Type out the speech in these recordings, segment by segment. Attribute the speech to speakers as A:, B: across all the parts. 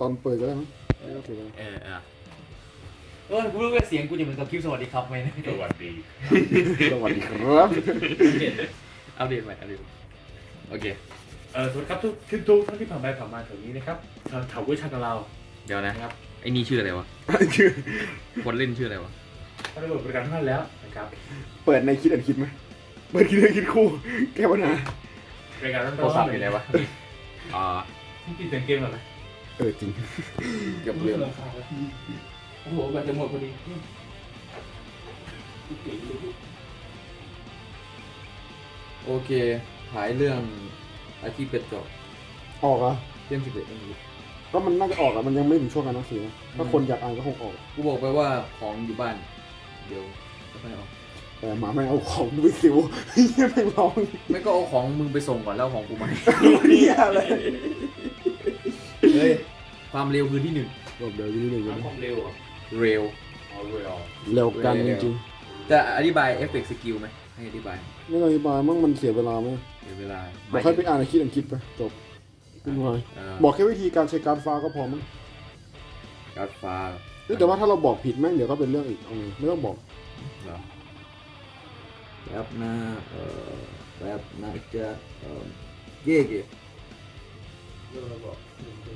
A: ตอนเปิดก็ได้มั้งไม่ต้องถือก็ได้
B: เออเออเออกูรู้ว่าเสียงกูจะเหมือนกับคลิปสวัสดีครับไหมนะ
C: สวัสดี
A: สวัสดีครับ
B: อัปเดตใหม่อัปเดตโอเค
C: เออสวัสดีครับทุกทุกทุกท่านที่ผ่านไปผ่านมาแถวนี้นะครับแถวแถววิชากับเรา
B: เดี๋ยวนะ
C: นะครับ
B: ไอ้นี่ชื่ออะไรวะ
A: คือ
B: คนเล่นชื่ออะไรวะ
C: ก็ได้บริการทุกท่านแล้วนะครับ
A: เปิดในคิดอันคิดไหมเปิดคิดอันคิดคู่ แก้ปัญหา
C: รายการร้อนๆ
B: โทรศัพท์อยู่ไหนวะ อ่า
C: ปิดเสียงเกมก่อนนะ
A: เออจริง
B: เกือบลืม
C: โอ้โหแบตจะหมดพอดี
B: โอเคถ่ายเรื่องอาชีพเป็ดจบ
A: ออกอะ
B: เล่มสิบเอ็ดไม่รู้
A: ก็มันน่าจะออกอะมันยังไม่ถึงช่วงการหนังสือนะถ้าคนอยากอ่านก็คงออก
B: กูบอกไปว่าของอยู่บ้าน เดี๋ยวจะไปเอา
A: แต่หมาไม่งเอาของดูไปสิวเฮียไม่งร้อง
B: ไม่ก็เอาของมึงไปส่งก่อนแล้วเอาของกูมาให้
A: เฮียอะไร
B: เฮ้ยความเร็วคือที่หนึ่ง
A: บอกเดี๋ยวนี้เลย
C: ทำความเร็วเหรอะ
B: เร็ว
C: เอาเร็ว
A: เร็วกันจริง
B: จะอธิบายเอฟเฟกต์สกิลไหมให้อธิบาย
A: ๆไม่ต้องอธิบายมั่งมันเสียเวลาไหม
B: เดี๋ยวเวลา
A: บอกให้ไปอ่านในคิดอันคิดไปจบขึ้นมา
B: เอ่อ
A: บอกแค่วิธีการใช้การฟ้าก็พอมั้ง
B: การฟ้า
A: เฮ้ยแต่ว่าถ้าเราบอกผิดแม่งเดี๋ยวก็เป็นเรื่องอีกเอาไงไม่ต้องบอก
B: เหรอแป๊บนะเอ่อแป๊บนะจะเอ่อเย่เย่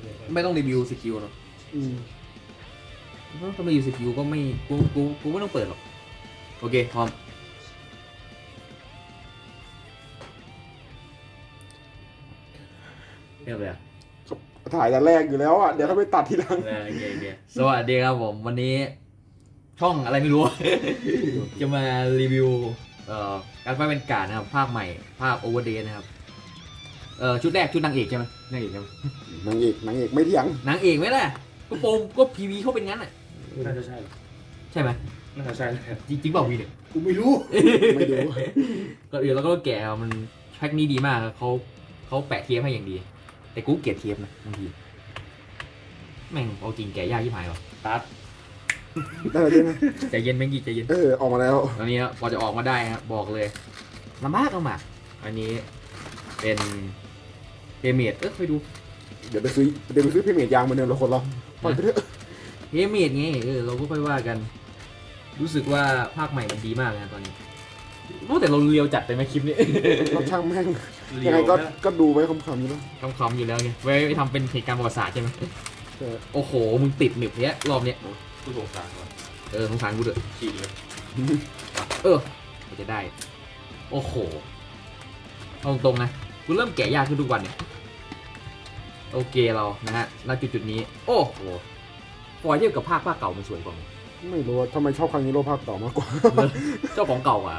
B: ไม่ต้องรีวิวสกิลเนอะ
A: อืม
B: ถ้ารีวิวสกิลก็ไม่กูกูกูไม่ต้องเปิดหรอก โอเคพร้อมเรียบร้อย
A: ถ่ายแต่แรกอยู่แล้วอะ เดี๋ยวถ้าไปตัดทีหลัง
B: โอเคโอเคสวัสดีครับผม วันนี้ ช่องอะไรไม่รู้ จะมารีวิวเอ่อการไฟเป็นการดนะครับ ภาคใหม่ ภาคโอเวอร์เดย์นะครับ เอ่อชุดแรกชุดนางเอกใช่ไหมนางเอกใช่ไหม
A: นางเอกนางเอกไม่เถียง
B: นางเอกไหมล่ะก็โปมก็พีวีเขาเป็นงั้นอะ
C: น่าจะใช่
B: ใช่ไหม
C: น่าจะใช่เลย
B: จริงจริงเปล่าวีเนี่ย
A: กูไม่รู้ไม่ดู
B: ก็อื่นแล้วก็แกะมันแพ็คนี้ดีมากเขาเขาแปะเทปให้อย่างดี แต่กูเกลียดเทปนะบางทีแม่งเอาจริงแกะยากที่หายหรอ
C: ตัด
A: ได้แล้วด้วยนะ
B: ใจเย็นแม่งกี่ใจเย็น
A: เออออกมาแล้ว
B: ตอนนี้พอจะออกมาได้ครับบอกเลยลำบากลำบากอันนี้เป็น เฮเมดเออไปดู
A: เดี๋ยวไปซื้อเดี๋ยวไปซื้อพิเมจยางเหมือนเดิมเราคนเราปล่อยไปเถอะ
B: เฮเมดไงเออเราก็ค่อยว่ากัน รู้สึกว่าภาคใหม่มันดีมากนะตอนนี้รู้แต่เราเลียวจัดไปไหมคลิปนี้
A: เราช่างแม่ง
B: เลี
A: ยัง
B: ว
A: ไงก็ก็ดูไว้คำๆอยู่แล้ว
B: คำๆอยู่แล้วไงไว้ทำเป็นเหตุการณ์ประวัติศาสตร์ใช่ไหม
A: ใช่
B: โอ้โหมึงติดหนึบเนี้ยรอบเนี้ย
C: กูสงสารว่ะ
B: เออสงสารกูเถอะ
C: ฉีกเลย
B: เออมันจะได้ โอ้โหเอาตรงๆนะ กูเริ่มแกะยากขึ้นทุกวันเนี่ย โอเคเรานะฮะณจุดจุดๆนี้ โอ้โหฟอยเทียบกับภาคภาคเก่ามันสวยกว่าไหม
A: ไม่รู้ว่าทำไมชอบครั้งนี้โลภาคต่อมากกว่า
B: เจ้าของเก่าอะ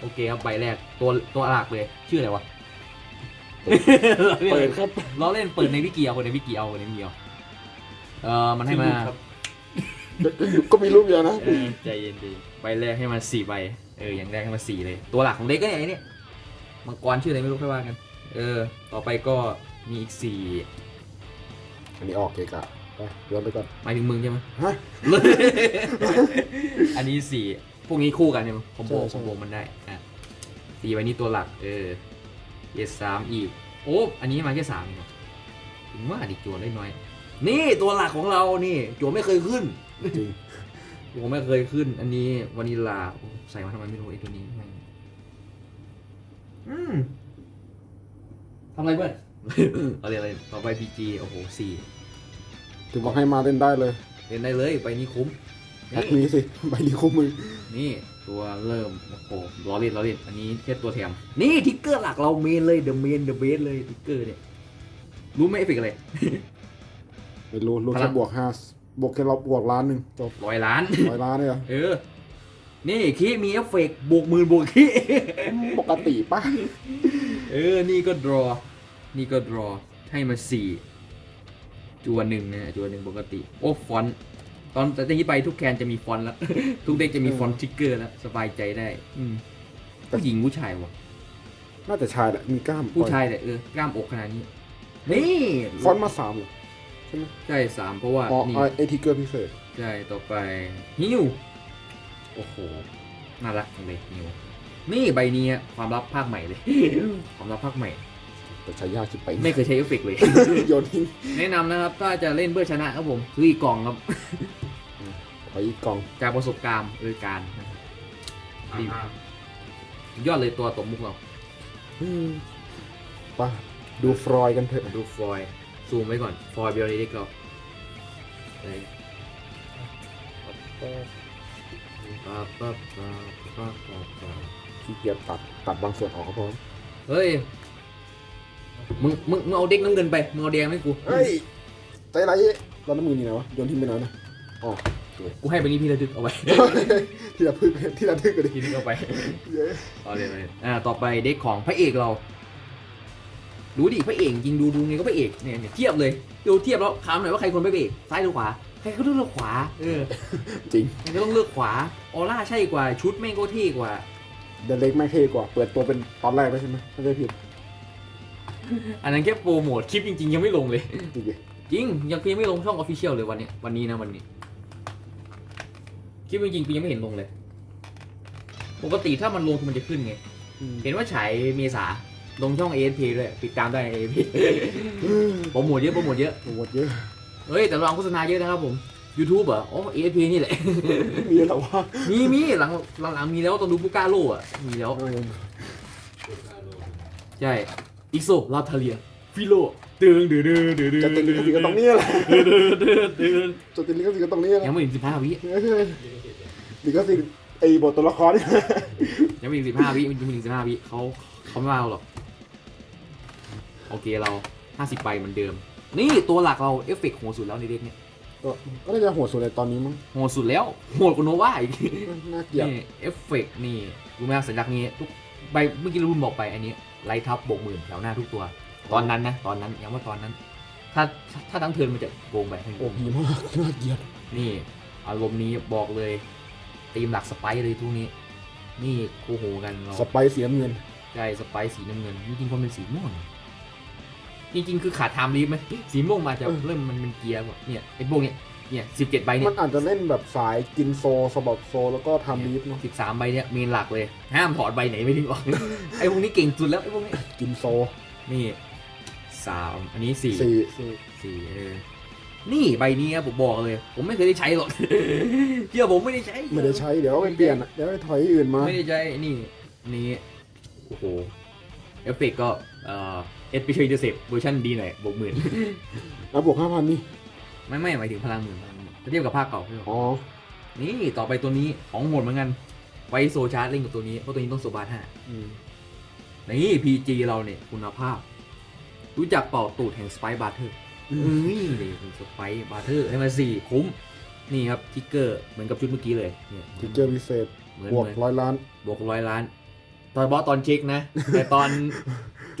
B: โอเคครับใบแรกตัวตัวหลักเลย ชื่ออะไรวะ
A: เปิดครับ
B: ล้อเล่นเปิดในวิกิเอาคนในวิกิเอาคนในวิกิเอาเออมันให้มา
C: ครับ
A: ก็มีรูปเดียวนะ
B: เออใจเย็นดีใบแรกให้มาสี่ใบ เอออย่างแรกให้มาสี่เลย ตัวหลักของเด็กก็ไอ้เนี่ยมังกรชื่ออะไรไม่รู้ค่อยว่ากัน เออ ต่อไปก็มีอีกสี่
A: อันนี้ออกเกะกะไปย้อนไปก่อน
B: หมายถึงมึงใช่ไหม
A: ฮะ
B: อันนี้สี่พวกนี้คู่กันเนี่ยคอมโบ
A: ใช่
B: ค
A: ใช่
B: อมโบมันได้อะสี่ใบนี้ตัวหลัก เออเยสสามอีก โอ้อันนี้มาแค่สามเองเหรอถึงว่าดิจัวได้น้อย นี่ตัวหลักของเรานี่จัวไม่เคยขึ้น
A: จริง
B: ผมไม่เคยขึ้น อันนี้วานิลาโอ้ใส่มาทำไมไม่รู้ไอ้ตัวนี้แม่งอืม ทำอะไรเพื่อนอะไรอะไรต่อไปพีจีโอ้โหสี่
A: ถึงบอกให้มาเล่นได้เลย
B: เล่นได้เลยใบนี้คุ้ม
A: แพ็คนี้สิใบนี้คู่มือ
B: นี่ตัวเริ่มโอ้โหล้อเล่นล้อเล่นอันนี้แค่ตัวแถมนี่ทิกเกอร์หลักเราเมนเลยเดอะเมนเดอะเบสเลยทิกเกอร์เนี่ยรู้ไหมเอฟเฟกต์อะไร
A: ไม่รู้รู้
B: พลั
A: แค่
B: ง
A: บวกห้าบวกแค่เราบวกล้านหนึ่งจบ
B: ร้อยล้าน
A: ร้อยล้านเนี่ย
B: เออ นี่คีมีเอฟเฟกต์บวกหมื่นบวกคี
A: ปกติป่ะ
B: เออ นี่ก็ดรอ นี่ก็ดรอ ให้มาสี่จัวหนึ่งนะจัวหนึ่งปกติ โอ้ ฟอนต์ตอนแต่ที่ไปทุกแคนจะมีฟอนต์แล้ว ทุกเด็กจะมีฟอนต์ทริกเกอร์แล้ว สบายใจได้ อืมผู้หญิงผู้ชายวะ
A: น่าจะชายแหละ มีกล้าม
B: ผู้ชายแต่เออกล้ามอกขนาดนี้ นี่
A: ฟอนต์มาสามเหรอ
B: ใช่สามเพราะว่า
A: อ๋อ
B: นี่
A: ไอทิกเกอร์พิเศษ
B: ใช่ ต่อไปฮิว โอ้โห น่ารักจังเลยฮิว นี่ใบนี้อะความลับภาคใหม่เลย ความลับภาคใหม่
A: แต่ใช้ยากชิบไป
B: ไม่เคยใช้เอฟเฟกต์เลย
A: โยนทิ้ง
B: แนะนำนะครับถ้าจะเล่นเพื่อชนะครับผมซื้ออีกกล่องครับ
A: ไปอีกกล่อง
B: จากประสบการณ์เออการนะครับดียอดเลยตัวตบมุกเรา
A: อืมไป่ะดูฟรอยกันเถอะ
B: ดูฟอยล์ซูมไว้ก่อน ฟอยล์เบลเด็กเราเลย ปั๊บปั๊บปั๊บปั๊บปั๊บปั๊บ
A: ขี้เกียจตัดตัดบางส่วนออกก็พอ
B: เฮ้ย มึง มึง มึงเอาเด็กน้ำเงินไป มึงเอาแดงไหมกู
A: เฮ้ยใจไรเราน้ำมือนี่ไหนวะโยนทิ้งไปไหนนะอ๋อ
B: กูให้ไปนี่พี่ระดึกเอาไว้
A: ที่ระพึกที่ระทึกกันดิ
B: พี่ระดึกเอาไป
A: เย้
B: เอาเลยเลยอ่า ต่อไปเด็กของพระเอกเรา ดูดิพระเอกจริงดูดูไงก็พระเอกเนี่ยเนี่ยเทียบเลย ดูเทียบแล้วถามหน่อยว่าใครคนพระเอกซ้ายหรือขวา ใครก็ต้องเลือกขวา เออ
A: จริง
B: ใครก็ต้องเลือกขวา ออร่าใช่กว่า ชุดแม่งก็เท่กว่า
A: เดนเล็กแม่งเท่กว่า เปิดตัวเป็นตอนแรกได้ใช่ไหมไม่ได้ผิด
B: อันนั้นแค่โปรโมทคลิปจริงๆ ยังไม่ลงเลย
A: จริงดิ
B: จริง ยังยังไม่ลงช่องออฟฟิเชียลเลยวันเนี้ยวันนี้นะวันนี้ คลิปจริงๆกูยังไม่เห็นลงเลย ปกติถ้ามันลงมันจะขึ้นไง
A: อืม
B: เห็นว่าฉายเมษาลงช่อง ASP ด้วยติดตามได้ ASP โปรโมทเยอะโปรโมทเยอะ
A: โหดเยอะ
B: เฮ้ยแต่เราโฆษณาเยอะนะครับผม YouTube เหรออ๋อ ASP นี่แหละ
A: มีแต่ว่า
B: มีมีหลังหลังหลังมีแล้วต้องดูบุก้าโลอะ มีแล้ว ใช่ อิโซลาทาเลีย ฟิโลตึงดือดือดือดือ
A: จะติดลิขสิทธิ์ก็ตรงนี้แหละ
B: ดือดือดือดือ
A: จะติดลิขสิทธิ์ก็ตรงนี้แหละ
B: ยังไม่ถึงสิบห้าวิ
A: ลิขสิทธิ์ไอ้บทตัวละครนี่
B: ยังไม่ถึงสิบห้าวิยังไม่ถึงสิบห้าวิเขาเขาไม่มาเอาหรอก โอเคเราห้าสิบใบเหมือนเดิม นี่ตัวหลักเราเอฟเฟกต์โหดสุดแล้วในเด็กเนี่ย
A: ก็ก็น่าจะโหดสุดในตอนนี้มั้ง
B: โหดสุดแล้วโหดกว่าโนวาอีก
A: น่าเกลียด
B: นี่เอฟเฟกต์นี่รู้ไหมครับสัญลักษณ์นี้ทุกใบเมื่อกี้รุ่นบอกไปอันนี้ไลท์ทับบวกหมื่นแถวหน้าทุกตัว ตอนนั้นนะตอนนั้นย้ำว่าตอนนั้น ถ้าถ้าทั้งเทิร์นมันจะโกงไปทั้ง
A: โอ้พีมากน่าเกลียด
B: นี่อารมณ์นี้บอกเลยตีมหลักสไปซ์เลยทุกนี้ นี่คู่หูกันเรา
A: สไปซ์เสียเงิน
B: ใช่สไปซ์สีน้ำเงินจริงๆควรเป็นสีม่วง จริงๆ คือขาดไทม์ลีฟไหมสีม่วงมาจะเริ่มมันเป็นเกียร์แบบเนี่ยไอ้พวกเนี้ยเนี่ยสิบเจ็ดใบเนี่
A: มั
B: ย
A: นอาจจะเล่นแบบสายกินโซสบับโซ แล้วก็ทำลีฟเนาะ
B: สิบสามใบเนี่ยเมนหลักเลย ห้ามถอดใบไหนไม่ทิ้งออกไอ้พวกนี้เก่งสุดแล้วไอ้พวกนี้
A: กินโซ
B: นี่สามอันนี้สี่
A: สี่สี่
B: สี่เออนี่ใบนี้ครับผมบอกเลย ผมไม่เคยได้ใช้หรอกเชื่อผมไม่ได้ใช้
A: ไม่ได้ใช้เดี๋ยวเอาไปเปลี่ยนอะเดี๋ยวไปถอยอื่นมา
B: ไม่ได้ใช้นี่นี่โอ้โหเอฟเฟกต์ก็เอ่อ เอสพีเชอร์เซฟเวอร์ชันดีหน่อยบวกหมื่น
A: แล้วบวกห้าพันนี่
B: ไม่ไม่หมายถึงพลังหมื่นพลังหมื่นถ้าเทียบกับภาคเก่าพี่บอก
A: อ๋อ
B: นี่ต่อไปตัวนี้ของโหดเหมือนกัน ไว้โซชาร์จเล่นกับตัวนี้ เพราะตัวนี้ต้องโซบาร์ห้า
A: อืม
B: นี่พีจีเราเนี่ยคุณภาพ รู้จักเป่าตูดแห่งสไปบาร์เทอร์นี่เลยสไปบาร์เทอร์ให้มาสี่คุ้ม นี่ครับทิกเกอร์เหมือนกับชุดเมื่อกี้เลยเนี่ย
A: ทิกเกอร์พิเศษ
B: เหมือน
A: บวก
B: เหมือน
A: ร้อยล้าน
B: บวกร้อยล้าน ตอนบอสตอนเช็คนะ แต่ตอน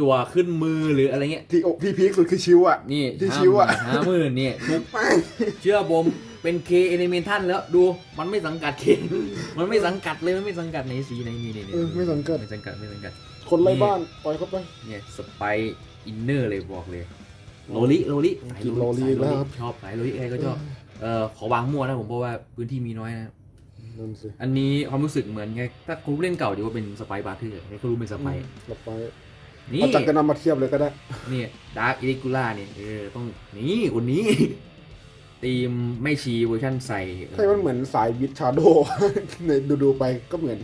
B: จั่วขึ้นมือหรืออะไรเงี้ย
A: ที่โอที่พีคสุดคือชิวอะ
B: นี่
A: ที่ชิวอะ
B: ห้าหมื่นเนี่ยทุก
A: ไม่
B: เชื่อผมเป็นเคเอนิเมทันแล้วดูมันไม่สังกัดเค มันไม่สังกัดเลยมันไม่สังกัดในสีในนี่นี่
A: เออไม่สังเกต
B: ไม่สังกัดไม่สังกัด
A: คนไร้บ้านปล่อยเข้าไป
B: เนี่ยสไปอินเนอร์เลยบอกเลยโลลิโลลิสาย
A: กินโลลิ
B: สาย
A: แล้วครับ
B: ชอบสายโลลิใครก็ชอบเออขอวางมั่วนะผมเพราะว่าพื้นที่มีน้อยนะ
A: นั่นสิ
B: อันนี้ความรู้สึกเหมือนไงถ้าคุณเล่นเก่าจะว่าเป็นสไปบาร์เทอร์ให้เขารู้เป็นสไป
A: สไป
B: นี่
A: เอาจากจะนำมาเทียบเลยก็ได้
B: เนี่ยดาร์กอิลิกูล่าเนี่ยเออต้องนี่คนนี้ทีมไม่ชีเวอร์ชันใส่
A: ใช่มันเหมือนสายวิชาโดในดูดูๆไปก็เหมือน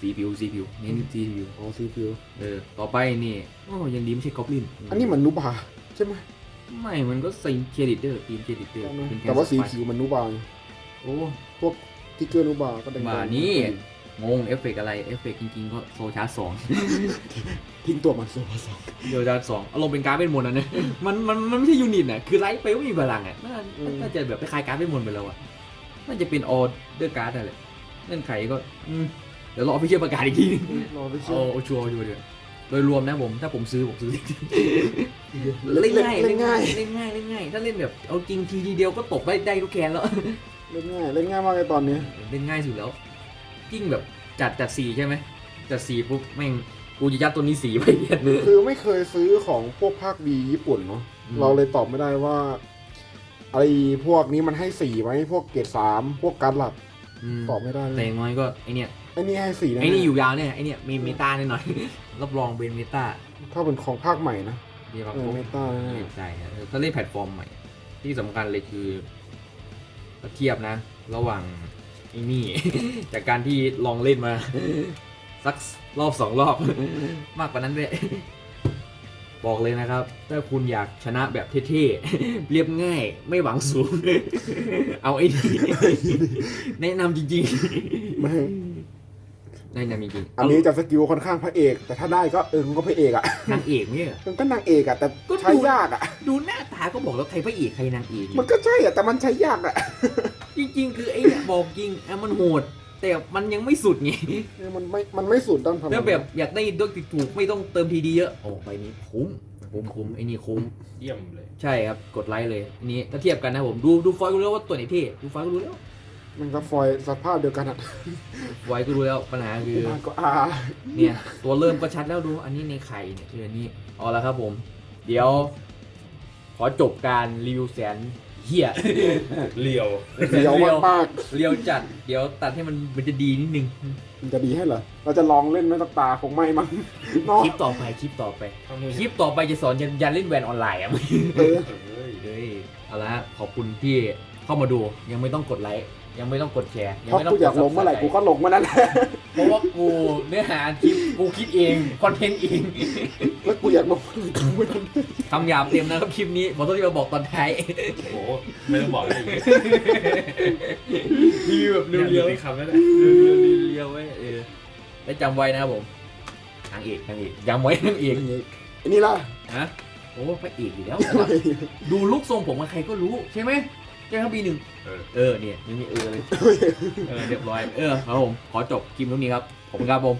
B: สีผิวสีผิวเน้นสีผิว
A: อ๋อซีฟิว
B: เออต่อไปนี่โอ้ยังดีไม่ใช่กอบลิน
A: อันนี้เหมือนนูบาใช่ไหม
B: ไม่มันก็ใส่เครดิตเดอร์ทีมเครดิตเดอร์เป็นค่
A: แต่ว่าสี
B: สไป
A: ผิวมันนูบา
B: โอ้
A: พวกทิกเกอร์นูบาก็แดงๆ
B: มานี่ งงเอฟเฟกต์อะไรเอฟเฟกต์จริงๆ ก็โซชาร์จสอง
A: ทิ้งตัวมันโซ่สอง
B: เดียวชาร์จสองอารมณ์เป็นการ์ดเป็นมนต์อะเนี่ยมันมันมันไม่ใช่ยูนิตอะคือไลท์ไปก็ไม่มีพลังอะน่าน่าจะแบบคล้ายๆการ์ดเป็นมนต์ไปแล้วอะน่าจะเป็นออเดอร์การ์ดอะไรเงื่อนไขก็อืมเดี๋ยวรอพิเชียประกาศอีกทีนึง
A: รอไปเชื่อ
B: เอาเอาชัวร์ชัวร์เดี๋ยวโดยรวมนะผมถ้าผมซื้อผมซื้อ
A: เล่
B: เล่
A: น
B: น
A: ง่า
B: ง่ายย
A: เล่นง่าย
B: เล่นง่ายเล่นง่าย ถ้าเล่นแบบเอาจริงทีเดียวก็ตบได้ได้ทุกแคนแล้ว
A: เล่นง่ายเล่นง่ายมากเลยตอนนี้
B: เล่นง่ายสุดแล้ว ยิ่งแบบจัดจัดสีใช่ไหมจัดสีปุ๊บแม่งกูจะยัดตัวนี้สีไปเย็นเลย
A: คือไม่เคยซื้อของพวกภาควีญี่ปุ่นเนาะ
B: อืม
A: เราเลยตอบไม่ได้ว่าไอ้พวกนี้มันให้สีไหมพวกเกรดสามพวกการ์ดหลัก
B: ม
A: ตอบไม่ได้เล
B: แต่
A: ย
B: อย่างน้อยก็ไอเนี้ย
A: ไอ้นี่ให้สีนะ
B: ไอนี่อยู่ยาวเนี่ยไอเนี้ยมีเมตาแน่นอนรับรองเป็นเมตา
A: ถ้าเป็นของภาคใหม่นะ
B: เรียกว่า
A: เออ
B: ครบ
A: เมตา
B: ใช่ครับถ้าเล่นแพลตฟอร์มใหม่ ที่สำคัญเลยคือถ้าเทียบนะ ระหว่าง ไอ้นี่ จากการที่ลองเล่นมา สักรอบสองรอบ มากกว่านั้นด้วยบอกเลยนะครับ ถ้าคุณอยากชนะแบบเท่ๆ เรียบง่าย ไม่หวังสูง เอาไอ้นี่แนะนำจริง
A: ไม่
B: ๆแนะนำจริงๆ
A: อันนี้จะสกิลค่อนข้างพระเอก แต่ถ้าได้ก็เออมันก็พระเอกอะ
B: นางเอกเนี่ย
A: มันก็นางเอกอะแต่
B: ก็ดู
A: ใช้ยากอะ
B: ดูหน้าตาก็บอกแล้วใครพระเอกใครนางเอก
A: มันก็ใช่อะแต่มันใช้ยากอะ
B: จริงๆ คือไอ้เนี่ยบอกจริงอะมันโหด แต่มันยังไม่สุดไง
A: มันไม่ มันไม่สุดต้องทำ
B: แล้วแบบอยากได้ด้วยถูกๆไม่ต้องเติมทีดีเยอะโอ้ไปนี้คุ้มคุ้มคุ้มไอ้นี่คุ้ม
C: เยี่ยมเลย
B: ใช่ครับกดไลค์เลยอันนี้ถ้าเทียบกันนะผมดูดูฟอยล์ก็รู้แล้วว่าตัวไหนเท่ดูฟอยล์ก็รู้แล้ว
A: มันก็ฟอยล์สภาพเดียวกันอะ
B: ฟอยล์ก็รู้แล้วปัญหาคือ
A: มันก็อา
B: เนี่ยตัวเริ่มก็ชัดแล้วดูอันนี้ในไข่เนี่ยคืออันนี้เอาละครับผม เดี๋ยว ขอจบการรีวิวแสน เฮีย
C: เลียว
A: เดียวมาก
B: เรียวจัด เดี๋ยวตัดให้มันมันจะดีนิดนึง
A: ๆมันจะดีให้เหรอ เราจะลองเล่นไหม่ตักตาคงไม่มั้งเนาะ
B: คลิปต่อไปคลิปต่อไป คลิปต่อไปจะสอนยันยันเล่นแวนออนไลน์อะ
A: เออ
C: เอ้ย
B: เฮ้ยเอาละฮะขอบคุณที่เข้ามาดูยังไม่ต้องกดไลค์ ยังไม่ต้องกดแชร์ยั
A: เพราะ
B: ไม่ต้อ
A: กู
B: ง
A: อยากลงเมื่อไหร่กูก็ลงเมื่อนั้นแหละ
B: เพราะว่ากูเนื้อหาคลิปกูคิดเองคอนเทนต์เอง
A: แล้วกูอยากลงเมื่อไหร่กูไม่ทัน
B: คำหยาบเต็มนะครับคลิปนี้ขอโทษที่มาบอกตอนท้าย
C: โอ้โหไม่ต้องบอกอะไรอีก
B: รีวิวแบบเรียว
C: เลี
B: เรี
C: ย
B: ยวว
C: ในคำแล้วแหละ
B: เรียวเรียวเรียวไว้เออได้จำไว้นะครับผมนางเอกนางเอกจำไว้นางเอก
A: อันนี้ล่ะ
B: ฮะโอ้พระเอกอยู่แล้ว ดูลุกทรงผมมาใครก็รู้ใช่ไหม ใช่ครับบีหนึ่ง
C: เออ
B: เออเนี่ยยังมีเออเลยเออเรียบร้อยเออครับผมขอจบคลิปตรงนี้ครับผมครับผม